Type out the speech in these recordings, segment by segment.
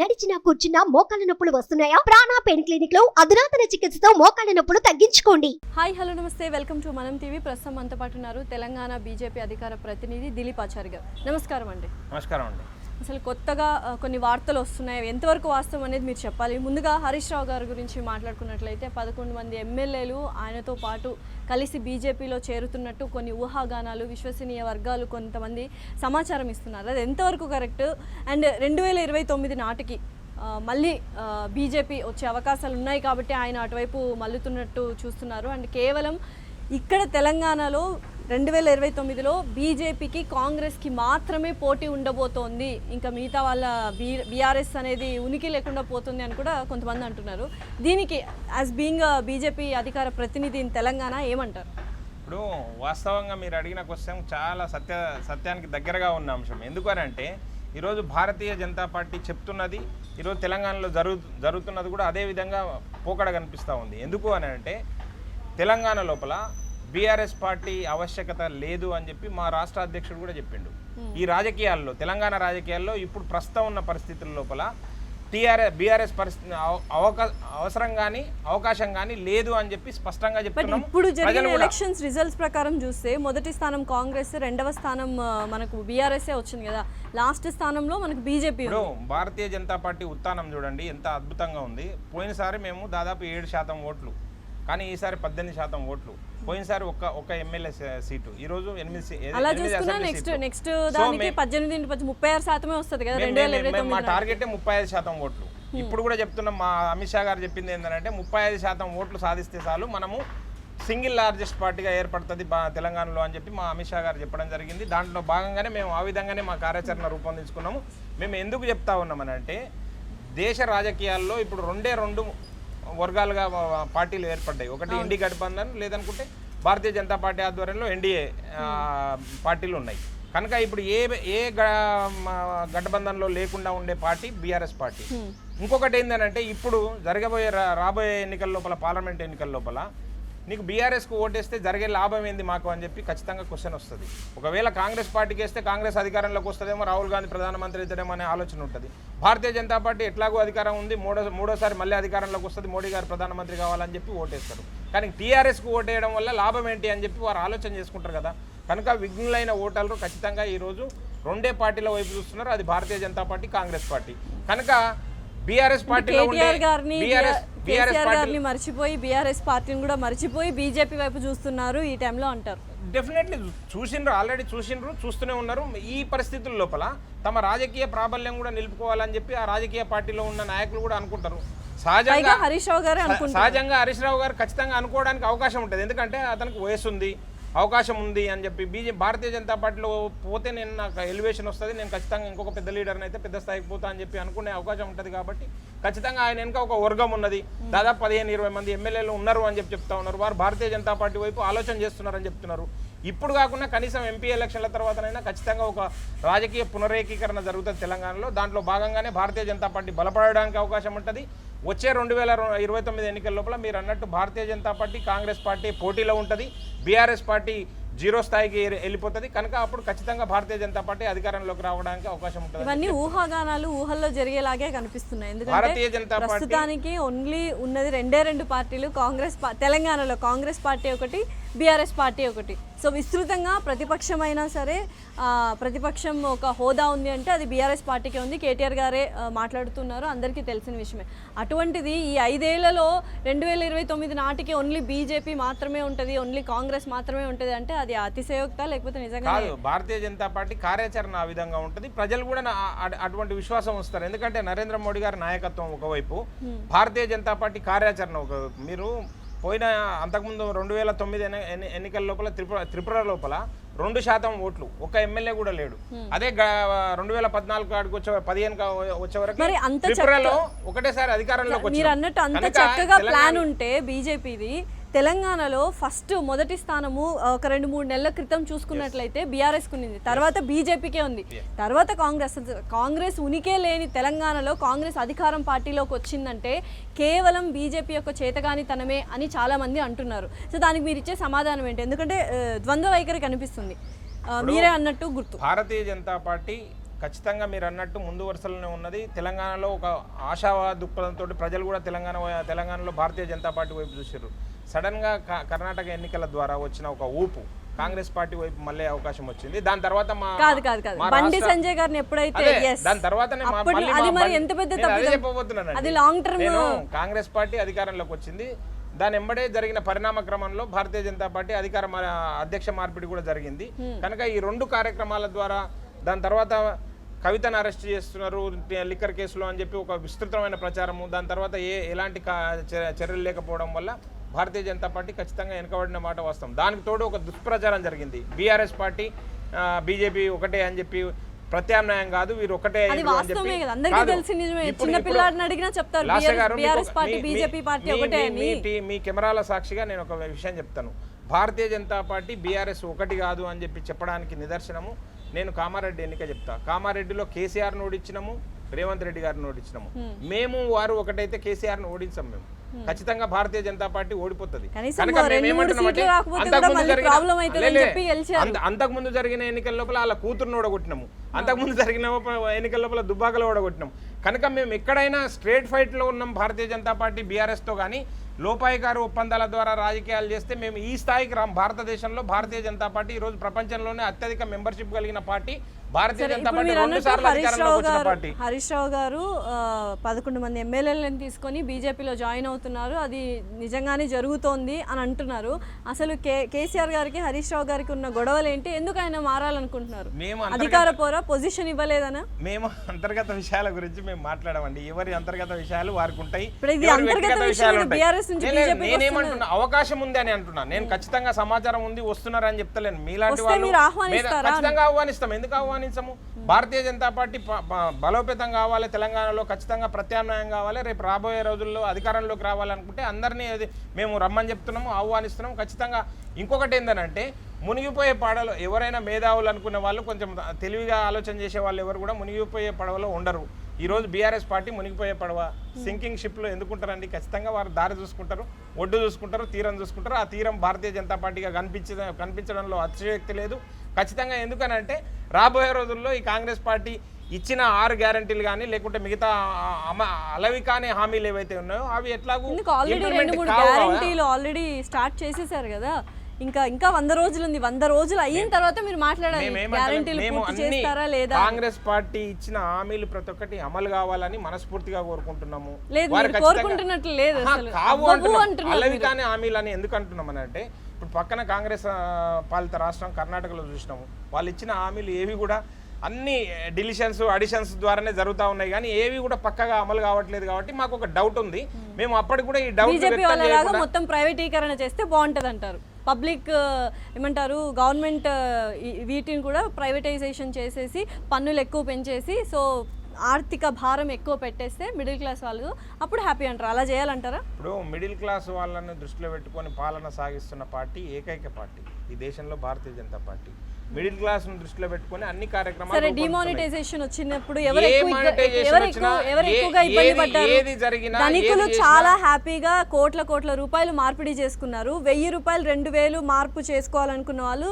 నడిచినా కూర్చున్నా మోకాళ్ళ నొప్పులు వస్తున్నాయా? ప్రాణా పెయిన్ క్లినిక్లో అధునాతన చికిత్సతో మోకాళ్ళ నొప్పులు తగ్గించుకోండి. హాయ్ హలో నమస్తే. Welcome to Manam TV. ప్రస్తుతం మనతో పాటు ఉన్నారు తెలంగాణ బీజేపీ అధికార ప్రతినిధి దిలీప్ ఆచారి గారు. నమస్కారం అండి. నమస్కారం అండి. అసలు కొత్తగా కొన్ని వార్తలు వస్తున్నాయి. ఎంతవరకు వాస్తవం అనేది మీరు చెప్పాలి. ముందుగా హరీష్ రావు గారి గురించి మాట్లాడుకున్నట్లయితే పదకొండు మంది ఎమ్మెల్యేలు ఆయనతో పాటు కలిసి బీజేపీలో చేరుతున్నట్టు కొన్ని ఊహాగానాలు విశ్వసనీయ వర్గాలు కొంతమంది సమాచారం ఇస్తున్నారు. అది ఎంతవరకు కరెక్ట్? అండ్ రెండు వేల ఇరవై తొమ్మిది నాటికి మళ్ళీ బీజేపీ వచ్చే అవకాశాలు ఉన్నాయి కాబట్టి ఆయన అటువైపు మల్లుతున్నట్టు చూస్తున్నారు. అండ్ కేవలం ఇక్కడ తెలంగాణలో రెండు వేల ఇరవై తొమ్మిదిలో బీజేపీకి కాంగ్రెస్కి మాత్రమే పోటీ ఉండబోతోంది. ఇంకా మిగతా వాళ్ళ బీ బీఆర్ఎస్ అనేది ఉనికి లేకుండా పోతుంది అని కూడా కొంతమంది అంటున్నారు. దీనికి యాజ్ బీయింగ్ బీజేపీ అధికార ప్రతినిధి ఇన్ తెలంగాణ ఏమంటారు? ఇప్పుడు వాస్తవంగా మీరు అడిగిన క్వశ్చన్ చాలా సత్య సత్యానికి దగ్గరగా ఉన్న అంశం. ఎందుకనంటే ఈరోజు భారతీయ జనతా పార్టీ చెప్తున్నది ఈరోజు తెలంగాణలో జరుగు జరుగుతున్నది కూడా అదే విధంగా పోకడ కనిపిస్తూ ఉంది. ఎందుకు అని అంటే తెలంగాణ లోపల బీఆర్ఎస్ పార్టీ ఆవశ్యకత లేదు అని చెప్పి మా రాష్ట్ర అధ్యక్షుడు కూడా చెప్పిండు. ఈ రాజకీయాల్లో తెలంగాణ రాజకీయాల్లో ఇప్పుడు ప్రస్తుతం ఉన్న పరిస్థితుల లోపల టీఆర్ఎస్ బీఆర్ఎస్ పరిస్థితి అవసరం కానీ అవకాశం కానీ లేదు అని చెప్పి స్పష్టంగా చెప్తున్నాం. ఇప్పుడు జరిగిన ఎలక్షన్స్ రిజల్ట్స్ ప్రకారం చూస్తే మొదటి స్థానం కాంగ్రెస్ రెండవ స్థానం మనకు బీఆర్ఎస్ఏ వచ్చింది కదా? లాస్ట్ స్థానంలో మనకు బీజేపీ భారతీయ జనతా పార్టీ ఉత్థానం చూడండి ఎంత అద్భుతంగా ఉంది. పోయినసారి మేము దాదాపు ఏడు శాతం ఓట్లు కానీ ఈసారి పద్దెనిమిది శాతం ఓట్లు. పోయినసారి ఒక్క ఒక్క ఎమ్మెల్యే సీటు. ఈ రోజు మే- టార్గెట్ ముప్పై ఐదు శాతం ఓట్లు. ఇప్పుడు కూడా చెప్తున్నాం మా అమిత్ షా గారు చెప్పింది ఏంటంటే ముప్పై ఐదు శాతం ఓట్లు సాధిస్తే చాలు మనము సింగిల్ లార్జెస్ట్ పార్టీగా ఏర్పడుతుంది తెలంగాణలో అని చెప్పి మా అమిత్ షా గారు చెప్పడం జరిగింది. దాంట్లో భాగంగానే మేము ఆ విధంగానే మా కార్యాచరణ రూపొందించుకున్నాము. మేము ఎందుకు చెప్తా ఉన్నామని అంటే దేశ రాజకీయాల్లో ఇప్పుడు రెండే రెండు వర్గాలుగా పార్టీలు ఏర్పడ్డాయి. ఒకటి ఇండి గఠబంధన్ లేదనుకుంటే భారతీయ జనతా పార్టీ ఆధ్వర్యంలో ఎన్డీఏ పార్టీలు ఉన్నాయి కనుక ఇప్పుడు ఏ ఏ గఠబంధన్లో లేకుండా ఉండే పార్టీ బీఆర్ఎస్ పార్టీ. ఇంకొకటి ఏంటంటే ఇప్పుడు జరగబోయే రాబోయే ఎన్నికల లోపల పార్లమెంట్ ఎన్నికల లోపల నీకు బీఆర్ఎస్కు ఓటేస్తే జరిగే లాభం ఏంది మాకు అని చెప్పి ఖచ్చితంగా క్వశ్చన్ వస్తుంది. ఒకవేళ కాంగ్రెస్ పార్టీకి వేస్తే కాంగ్రెస్ అధికారంలోకి వస్తుందేమో రాహుల్ గాంధీ ప్రధానమంత్రి అవుతాడేమో అనే ఆలోచన ఉంటుంది. భారతీయ జనతా పార్టీ ఎట్లాగో అధికారం ఉంది మూడో మూడోసారి మళ్ళీ అధికారంలోకి వస్తుంది మోడీ గారు ప్రధానమంత్రి కావాలని చెప్పి ఓటేస్తారు. కానీ టీఆర్ఎస్కు ఓటేయడం వల్ల లాభం ఏంటి అని చెప్పి వారు ఆలోచన చేసుకుంటారు కదా. కనుక విఘ్నులైన ఓటర్లు ఖచ్చితంగా ఈరోజు రెండే పార్టీల వైపు చూస్తున్నారు అది భారతీయ జనతా పార్టీ కాంగ్రెస్ పార్టీ. కనుక బీఆర్ఎస్ పార్టీలో ఉండే గారిని బీఆర్ఎస్ కేసీఆర్ గారిని మర్చిపోయి బీఆర్ఎస్ పార్టీని కూడా మర్చిపోయి బీజేపీ వైపు చూస్తున్నారు ఈ టైంలో అంటారు. డెఫినెట్లీ చూసిండ్రు ఆల్రెడీ చూసిండ్రు చూస్తూనే ఉన్నారు. ఈ పరిస్థితుల లోపల తమ రాజకీయ ప్రాబల్యం కూడా నిలుపుకోవాలని చెప్పి ఆ రాజకీయ పార్టీలో ఉన్న నాయకులు కూడా అనుకుంటారు. సహజంగా హరీష్ రావు గారే అనుకుంటారు. సహజంగా హరీష్ రావు గారు ఖచ్చితంగా అనుకోవడానికి అవకాశం ఉంటుంది. ఎందుకంటే అతనికి వయసు ఉంది అవకాశం ఉంది అని చెప్పి బీజే భారతీయ జనతా పార్టీలో పోతే నేను నాకు ఎలివేషన్ వస్తుంది నేను ఖచ్చితంగా ఇంకొక పెద్ద లీడర్ని అయితే పెద్ద స్థాయికి పోతా అని చెప్పి అనుకునే అవకాశం ఉంటుంది కాబట్టి ఖచ్చితంగా ఆయన వెనుక ఒక వర్గం ఉన్నది. దాదాపు పదిహేను ఇరవై మంది ఎమ్మెల్యేలు ఉన్నారు అని చెప్పి చెప్తా ఉన్నారు. వారు భారతీయ జనతా పార్టీ వైపు ఆలోచన చేస్తున్నారని చెప్తున్నారు. ఇప్పుడు కాకుండా కనీసం ఎంపీ ఎలక్షన్ల తర్వాతనైనా ఖచ్చితంగా ఒక రాజకీయ పునరేకీకరణ జరుగుతుంది తెలంగాణలో. దాంట్లో భాగంగానే భారతీయ జనతా పార్టీ బలపడడానికి అవకాశం ఉంటుంది. వచ్చే రెండు వేల ఇరవై తొమ్మిది ఎన్నికల లోపల మీరు అన్నట్టు భారతీయ జనతా పార్టీ కాంగ్రెస్ పార్టీ పోటీలో ఉంటుంది బీఆర్ఎస్ పార్టీ జీరో స్థాయికి వెళ్ళిపోతుంది. కనుక అప్పుడు ఖచ్చితంగా భారతీయ జనతా పార్టీ అధికారంలోకి రావడానికి అవకాశం ఉంటుంది. ఇవన్నీ ఊహాగానాలు ఊహల్లో జరిగేలాగే కనిపిస్తున్నాయి. ఎందుకంటే భారతీయ జనతా పార్టీ ప్రస్తుతానికి ఓన్లీ ఉన్నది రెండే రెండు పార్టీలు. కాంగ్రెస్ తెలంగాణలో కాంగ్రెస్ పార్టీ ఒకటి బీఆర్ఎస్ పార్టీ ఒకటి. సో విస్తృతంగా ప్రతిపక్షం అయినా సరే ప్రతిపక్షం ఒక హోదా ఉంది అంటే అది బీఆర్ఎస్ పార్టీకే ఉంది. కేటీఆర్ గారే మాట్లాడుతున్నారు. అందరికీ తెలిసిన విషయమే. అటువంటిది ఈ ఐదేళ్ళలో రెండు వేల ఇరవై తొమ్మిది నాటికి ఓన్లీ బీజేపీ మాత్రమే ఉంటుంది ఓన్లీ కాంగ్రెస్ మాత్రమే ఉంటుంది అంటే అది అతిశయోక్త లేకపోతే నిజంగా భారతీయ జనతా పార్టీ కార్యాచరణ ఆ విధంగా ఉంటుంది. ప్రజలు కూడా అటువంటి విశ్వాసం వస్తారు ఎందుకంటే నరేంద్ర మోడీ గారి నాయకత్వం ఒకవైపు భారతీయ జనతా పార్టీ కార్యాచరణ ఒక మీరు పోయిన అంతకుముందు రెండు వేల తొమ్మిది ఎన్ని- ఎన్ని- ఎన్నికల లోపల త్రిపుర త్రిపుర లోపల రెండు శాతం ఓట్లు ఒక ఎమ్మెల్యే కూడా లేడు అదే రెండు వేల పద్నాలుగు కాడికి వచ్చే పదిహేను వచ్చే వరకు మరి అంత త్రిపురలో ఒకటేసారి అధికారంలోకి మీరు. అన్నట్టు అంత చక్కగా ప్లాన్ ఉంటే బీజేపీది తెలంగాణలో ఫస్ట్ మొదటి స్థానము ఒక రెండు మూడు నెలల క్రితం చూసుకున్నట్లయితే బీఆర్ఎస్ ఉన్నింది. తర్వాత బీజేపీకే ఉంది. తర్వాత కాంగ్రెస్. కాంగ్రెస్ ఉనికే లేని తెలంగాణలో కాంగ్రెస్ అధికారం పార్టీలోకి వచ్చిందంటే కేవలం బీజేపీ యొక్క చేతగానితనమే అని చాలా మంది అంటున్నారు. సో దానికి మీరు ఇచ్చే సమాధానం ఏంటి? ఎందుకంటే ద్వంద్వ వైఖరి కనిపిస్తుంది. మీరే అన్నట్టు గుర్తు. భారతీయ జనతా పార్టీ ఖచ్చితంగా మీరు అన్నట్టు ముందు వరుసలోనే ఉన్నది. తెలంగాణలో ఒక ఆశావా దృక్పథంతో ప్రజలు కూడా తెలంగాణ తెలంగాణలో భారతీయ జనతా పార్టీ వైపు చూసారు సడన్గా కర్ణాటక ఎన్నికల ద్వారా వచ్చిన ఒక ఊపు కాంగ్రెస్ పార్టీ వైపు మళ్ళీ అవకాశం వచ్చింది. దాని తర్వాత మా కాదు కాదు కాదు. మా బండి సంజయ్ గారిని ఎప్పుడైతే దాని ఎంత పెద్ద అదే లాంగ్ టర్మ్ నేను కాంగ్రెస్ పార్టీ అధికారంలోకి వచ్చింది. దాని ఎంబడే జరిగిన పరిణామ క్రమంలో భారతీయ జనతా పార్టీ అధికార అధ్యక్ష మార్పిడి కూడా జరిగింది. కనుక ఈ రెండు కార్యక్రమాల ద్వారా దాని తర్వాత కవితను అరెస్ట్ చేస్తున్నారు లిక్కర్ కేసులో అని చెప్పి ఒక విస్తృతమైన ప్రచారము దాని తర్వాత ఏ ఎలాంటి చర్యలు లేకపోవడం వల్ల భారతీయ జనతా పార్టీ ఖచ్చితంగా వెనుకబడిన మాట వాస్తవం. దానికి తోడు ఒక దుష్ప్రచారం జరిగింది. బీఆర్ఎస్ పార్టీ బీజేపీ ఒకటే అని చెప్పి ప్రత్యామ్నాయం కాదు వీరు ఒకటే మీ- కెమెరాల సాక్షిగా నేను ఒక విషయం చెప్తాను. భారతీయ జనతా పార్టీ బీఆర్ఎస్ ఒకటి కాదు అని చెప్పి చెప్పడానికి నిదర్శనము. నేను కామారెడ్డి ఎన్నిక చెప్తా. కామారెడ్డిలో కేసీఆర్ ఓడించినాము రేవంత్ రెడ్డి గారిని ఓడించినాము. మేము వారు ఒకటైతే కేసీఆర్ను ఓడించాం మేము. ఖచ్చితంగా భారతీయ జనతా పార్టీ ఓడిపోతుంది. అంతకుముందు జరిగిన- లే, లే. ఎన్నికల లోపల వాళ్ళ కూతురుని ఓడగొట్టినాము. అంతకుముందు జరిగిన ఎన్నికల లోపల దుబ్బాకలో ఓడగొట్టినాం కనుక మేము ఎక్కడైనా స్ట్రేట్ ఫైట్లో ఉన్నాం భారతీయ జనతా పార్టీ బీఆర్ఎస్తో కానీ లోపాయికారు ఒప్పందాల ద్వారా రాజకీయాలు చేస్తే మేము ఈ స్థాయికి రాం. భారతదేశంలో భారతీయ జనతా పార్టీ ఈ రోజు ప్రపంచంలోనే అత్యధిక మెంబర్షిప్ కలిగిన పార్టీ. భారతీయ సరే, జనతా ఇప్పుడు పార్టీ మీరు రెండు అన్నట్టు సార్లు హరీష్ అధికారంలోకి రావు వచ్చిన గారు పార్టీ. హరీష్ రావు గారు ఆ, పదకొండు మంది ఎమ్మెల్యేలను తీసుకొని బీజేపీలో జాయిన్ అవుతున్నారు. అది నిజంగానే జరుగుతోంది అని అంటున్నారు. అసలు కే కేసీఆర్ గారికి హరీష్ రావు గారికి ఉన్న గొడవలు ఏంటి? ఎందుకు ఆయన మారాలనుకుంటున్నారు? మేము అధికార పోరా పొజిషన్ ఇవ్వలేదనా? మేము అంతర్గత విషయాల గురించి మేము మాట్లాడమండి. ఎవరి అంతర్గత విషయాలు వారికి ఉంటాయి నేనేమంటున్నా? అవకాశం ఉంది అని అంటున్నా. నేను ఖచ్చితంగా సమాచారం ఉంది వస్తున్నారు అని చెప్తలేను. మీలాంటి వాళ్ళు? ఖచ్చితంగా ఆహ్వానిస్తాం. ఎందుకు ఆహ్వానించము భారతీయ జనతా పార్టీ బలోపేతం కావాలి తెలంగాణలో ఖచ్చితంగా ప్రత్యామ్నాయం కావాలి రేపు రాబోయే రోజుల్లో అధికారంలోకి రావాలనుకుంటే అందరినీ అది మేము రమ్మని చెప్తున్నాము ఆహ్వానిస్తున్నాము. ఖచ్చితంగా ఇంకొకటి ఏంటంటే మునిగిపోయే పడవలో ఎవరైనా మేధావులు అనుకునే వాళ్ళు కొంచెం తెలివిగా ఆలోచన చేసే వాళ్ళు ఎవరు కూడా మునిగిపోయే పడవలో ఉండరు. ఈరోజు బీఆర్ఎస్ పార్టీ మునిగిపోయే పడవ. సింకింగ్ షిప్లో ఎందుకుంటారండి? ఖచ్చితంగా వారు దారి చూసుకుంటారు ఒడ్డు చూసుకుంటారు తీరం చూసుకుంటారు. ఆ తీరం భారతీయ జనతా పార్టీగా కనిపించ కనిపించడంలో అతిశయోక్తి లేదు. ఖచ్చితంగా ఎందుకనంటే రాబోయే రోజుల్లో ఈ కాంగ్రెస్ పార్టీ ఇచ్చిన ఆరు గ్యారంటీలు కానీ లేకుంటే మిగతా అలవి కాని హామీలు ఏవైతే ఉన్నాయో అవి ఎట్లాగూ ఆల్రెడీ. గ్యారంటీలు స్టార్ట్ చేసేసారు కదా. ఇంకా ఇంకా వంద రోజులు ఉంది వంద రోజులు అయిన తర్వాత మీరు మాట్లాడాలి. లేదా? కాంగ్రెస్ పార్టీ ఇచ్చిన హామీలు ప్రతి ఒక్కటి అమలు కావాలని మనస్ఫూర్తిగా కోరుకుంటున్నాము. లేదు కోరుకుంటున్నట్లు లేదు కావు అంటున్నాం. అలవి. కాని హామీలు అని ఎందుకు అంటున్నాం అని అంటే ఇప్పుడు పక్కన కాంగ్రెస్ పాలిత రాష్ట్రం కర్ణాటకలో చూసినాము. వాళ్ళు ఇచ్చిన హామీలు ఏవి కూడా అన్ని డిలిషన్స్ అడిషన్స్ ద్వారానే జరుగుతూ ఉన్నాయి. కానీ ఏవి కూడా పక్కగా అమలు కావట్లేదు కాబట్టి మాకు ఒక డౌట్ ఉంది. మేము అప్పటికి కూడా ఈ డౌట్ మొత్తం ప్రైవేటీకరణ చేస్తే బాగుంటది అంటారు పబ్లిక్ ఏమంటారు గవర్నమెంట్ వీటిని కూడా ప్రైవేటైజేషన్ చేసేసి పన్నులు ఎక్కువ పెంచేసి సో ఆర్థిక భారం ఎక్కువ పెట్టేస్తే మిడిల్ క్లాస్ వాళ్ళు అప్పుడు హ్యాపీ అంటారు. అలా చేయాలంటారా? ఇప్పుడు మిడిల్ క్లాస్ వాళ్ళని దృష్టిలో పెట్టుకొని పాలన సాగిస్తున్న పార్టీ ఏకైక పార్టీ. ఈ దేశంలో Bharatiya Janata party. Middle class దృష్టిలో పెట్టుకొని అన్ని కార్యక్రమాలు సరే. డిమానిటైజేషన్ వచ్చినప్పుడు ఎవరు ఎక్కువగా ఇబ్బంది పడ్డారు? ధనికులు చాలా హ్యాపీగా కోట్ల కోట్ల రూపాయలు మార్పిడి చేసుకున్నారు. వెయ్యి రూపాయలు రెండు వేలు మార్పు చేసుకోవాలనుకున్న వాళ్ళు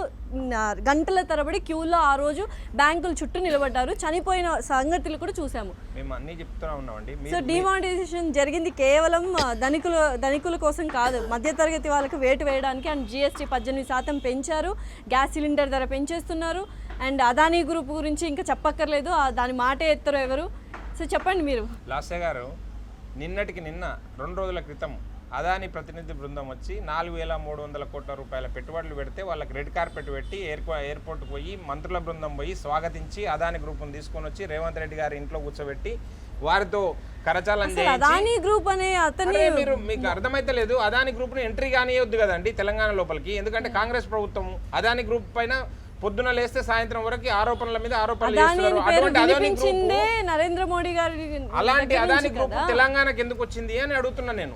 గంటల తరబడి క్యూలో ఆ రోజు బ్యాంకుల చుట్టూ నిలబడ్డారు. చనిపోయిన సంగతులు కూడా చూసాము. మేము అన్ని చెప్తూనే ఉన్నామండి. సో డిమానిటైజేషన్ జరిగింది కేవలం ధనికుల ధనికుల కోసం కాదు. మధ్యతరగతి వాళ్ళకి వేటు వేయడానికి అండ్ జిఎస్టీ పద్దెనిమిది శాతం పెంచారు. గ్యాస్ సిలిండర్ ధర పెంచేస్తున్నారు అండ్ అదానీ గ్రూప్ గురించి ఇంకా చెప్పక్కర్లేదు. దాని మాటే ఎత్తరు ఎవరు? సో చెప్పండి మీరు. లాస్య గారు నిన్నటికి నిన్న రెండు రోజుల క్రితం అదాని ప్రతినిధి బృందం వచ్చి నాలుగు వేల మూడు వందల కోట్ల రూపాయల పెట్టుబడులు పెడితే వాళ్ళకి రెడ్ కార్పెట్ పెట్టి ఎయిర్పో ఎయిర్పోర్ట్ పోయి మంత్రుల బృందం పోయి స్వాగతించి అదాని గ్రూప్ను తీసుకొని వచ్చి రేవంత్ రెడ్డి గారి ఇంట్లో కూర్చోబెట్టి వారితో కరచాలం అసలు చేయించి అదానీ గ్రూప్ అనే అతని మీరు మీకు అర్థమైతే లేదు అదాని గ్రూప్ను ఎంట్రీ కానియొద్దు కదండి తెలంగాణ లోపలికి. ఎందుకంటే కాంగ్రెస్ ప్రభుత్వం అదాని గ్రూప్ పైన పొద్దున లేస్తే సాయంత్రం వరకు ఆరోపణల మీద ఆరోపణలు నరేంద్ర మోడీ గారి అలాంటి అదాని గ్రూప్. తెలంగాణకి ఎందుకు వచ్చింది అని అడుగుతున్నా నేను.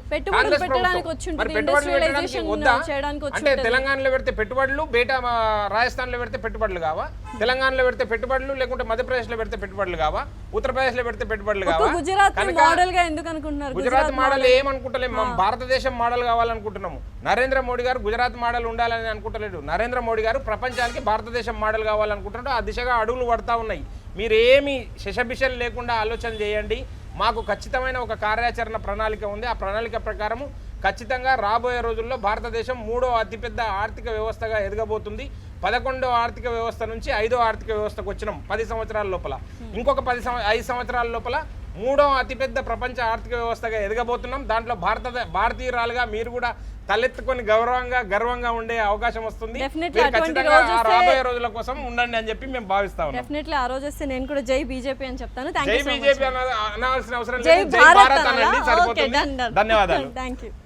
అంటే. తెలంగాణలో పెడితే పెట్టుబడులు బయట మా రాజస్థాన్లో పెడితే పెట్టుబడులు కావా? తెలంగాణలో పెడితే పెట్టుబడులు లేకుంటే మధ్యప్రదేశ్లో పెడితే పెట్టుబడులు కావా? ఉత్తరప్రదేశ్లో పెడితే పెట్టుబడులు కావా? గుజరాత్ మోడల్గా ఎందుకు అనుకుంటున్నారు? గుజరాత్ మోడల్ ఏమనుకుంటలేము మనం భారతదేశం మోడల్ కావాలనుకుంటున్నాము. నరేంద్ర మోడీ గారు గుజరాత్ మోడల్ ఉండాలని అనుకుంటలేడు నరేంద్ర మోడీ గారు ప్రపంచానికి భారత భారతదేశం మోడల్ కావాలనుకుంటున్నారో ఆ దిశగా అడుగులు పడతా ఉన్నాయి. మీరు ఏమి శశబిషలు లేకుండా ఆలోచన చేయండి. మాకు ఖచ్చితమైన ఒక కార్యాచరణ ప్రణాళిక ఉంది. ఆ ప్రణాళిక ప్రకారము ఖచ్చితంగా రాబోయే రోజుల్లో భారతదేశం మూడో అతిపెద్ద ఆర్థిక వ్యవస్థగా ఎదగబోతుంది. పదకొండో ఆర్థిక వ్యవస్థ నుంచి ఐదో ఆర్థిక వ్యవస్థకు వచ్చినాం పది సంవత్సరాల లోపల. ఇంకొక పది సంవ ఐదు సంవత్సరాల లోపల మూడో అతిపెద్ద ప్రపంచ ఆర్థిక వ్యవస్థగా ఎదగబోతున్నాం. దాంట్లో భారత భారతీయురాలుగా మీరు కూడా తలెత్తుకొని గౌరవంగా గర్వంగా ఉండే అవకాశం వస్తుంది. రాబోయే రోజుల కోసం ఉండండి అని చెప్పి మేము భావిస్తా డెఫినెట్లీ ఆ రోజు వస్తే నేను కూడా జై బీజేపీ అని చెప్తాను. జై బీజేపీ అనాల్సిన అవసరం లేదు. జై భారత్ అనండి. సరిపోతుంది. ధన్యవాదాలు. Thank you